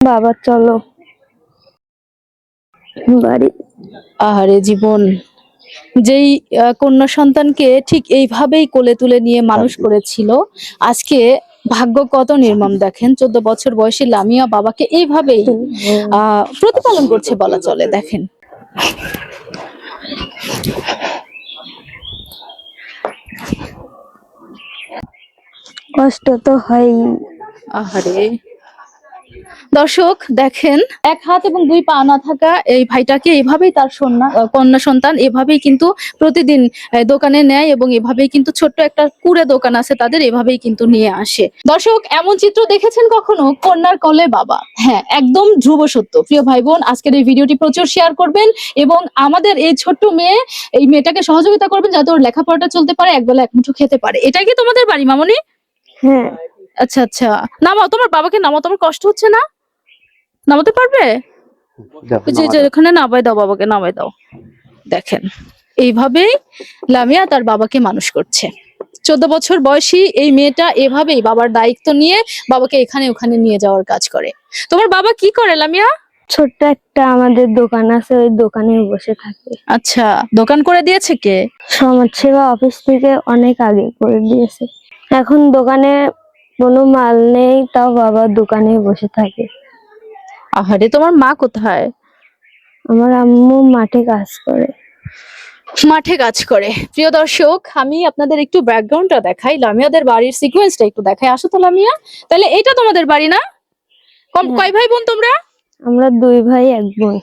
বাবা চলো। বাড়ি। আহারে জীবন। যেই কন্যা সন্তানকে ঠিক এইভাবেই কোলে তুলে নিয়ে মানুষ করেছিল আজকে ভাগ্য কত নির্মম দেখেন। চোদ্দ বছর বয়সী লামিয়া বাবাকে এইভাবেই আহ প্রতিপালন করছে বলা চলে দেখেন। কষ্ট তো হয়ই। আহারে। দর্শক, দেখেন, এক হাত এবং দুই পা না থাকা এই ভাইটাকে এভাবেই তার কন্যা সন্তান এভাবেই কিন্তু প্রতিদিন দোকানে নেয় এবং এভাবেই কিন্তু ছোট্ট একটা কুড়ে দোকান আছে তাদের, এভাবেই কিন্তু নিয়ে আসে। দর্শক, এমন চিত্র দেখেছেন কখনো? কন্যার কলে বাবা। হ্যাঁ একদম ধ্রুব সত্য। প্রিয় ভাই বোন আজকের এই ভিডিওটি প্রচুর শেয়ার করবেন এবং আমাদের এই ছোট্ট মেয়ে, এই মেয়েটাকে সহযোগিতা করবেন যাতে ওর লেখাপড়াটা চলতে পারে, একবেলা এক মুঠো খেতে পারে। এটাই কি তোমাদের বাড়ি, মামনি? হ্যাঁ। আচ্ছা আচ্ছা। নামাও তোমার বাবাকে নামাও তোমার কষ্ট হচ্ছে না? নামাতে পারবে? যে যে ওখানে নামাই দাও বাবাকে নামাই দাও। দেখেন এইভাবেই লামিয়া তার বাবাকে মানুষ করছে। চোদ্দ বছর বয়সী এই মেয়েটা এভাবেই বাবার দায়িত্ব নিয়ে বাবাকে এখানে ওখানে নিয়ে যাওয়ার কাজ করে। তোমার বাবা কি করে লামিয়া? ছোট্ট একটা আমাদের দোকান আছে ওই দোকানে বসে থাকে। আচ্ছা দোকান করে দিয়েছে কে? সমাজসেবা অফিস থেকে অনেক আগে করে দিয়েছে। এখন দোকানে কোনো মাল নেই তাও বাবা দোকানে বসে থাকে। আহারে তোমার মা কোথায়? আমার আম্মু মাঠে কাজ করে। মাঠে কাজ করে। প্রিয় দর্শক আমি আপনাদের একটু ব্যাকগ্রাউন্ডটা দেখাই। লামিয়াদের বাড়ির সিকোয়েন্সটা একটু দেখাই। আসো তো লামিয়া। তাহলে এটা তোমাদের বাড়ি না? কম হ্যাঁ। কয় ভাই বোন তোমরা? আমরা দুই ভাই এক বোন।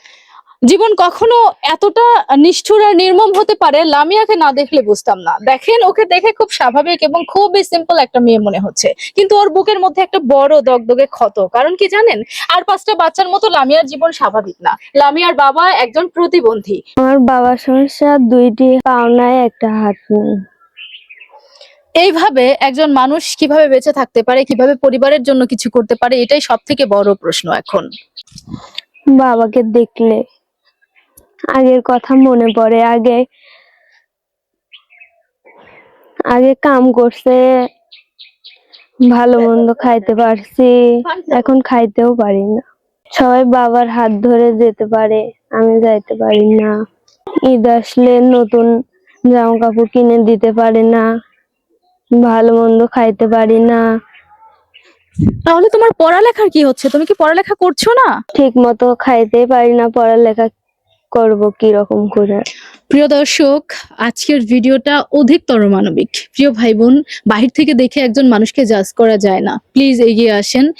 জীবন কখনো এতটা নিষ্ঠুর আর নির্মম হতে পারে লামিয়াকে না দেখলে বুঝতাম না। দেখেন ওকে দেখে খুব স্বাভাবিক এবং খুবই সিম্পল একটা মেয়ে মনে হচ্ছে। কিন্তু ওর বুকের মধ্যে একটা বড় দগদগে ক্ষত। কারণ কি জানেন? আর পাঁচটা বাচ্চার মতো লামিয়ার জীবন স্বাভাবিক না। লামিয়ার বাবা একজন প্রতিবন্ধী। আমার বাবার সমস্যা দুইটি পাওনায় একটা হাত নেই। এইভাবে একজন মানুষ কীভাবে বেঁচে থাকতে পারে কীভাবে পরিবারের জন্য কিছু করতে পারে এটাই সব থেকে বড় প্রশ্ন এখন। বাবাকে দেখলে আগের কথা মনে পড়ে। আগে আগে কাম করছে ভালো মন্দ খাইতে পারছি এখন খাইতেও পারি না। সবাই বাবার হাত ধরে যেতে পারে আমি যাইতে পারি না। ঈদ আসলে নতুন জামা কাপড় কিনে দিতে পারে না ভালো মন্দ খাইতে পারি না। তাহলে তোমার পড়ালেখার কি হচ্ছে? তুমি কি পড়ালেখা করছ না? ঠিক মতো খাইতে পারি না পড়ালেখা করব কি রকম করে? প্রিয় দর্শক, আজকের ভিডিওটা অধিকতর মানবিক। প্রিয় ভাই বোন বাহির থেকে দেখে একজন মানুষকে জাজ করা যায় না। প্লিজ এগিয়ে আসেন।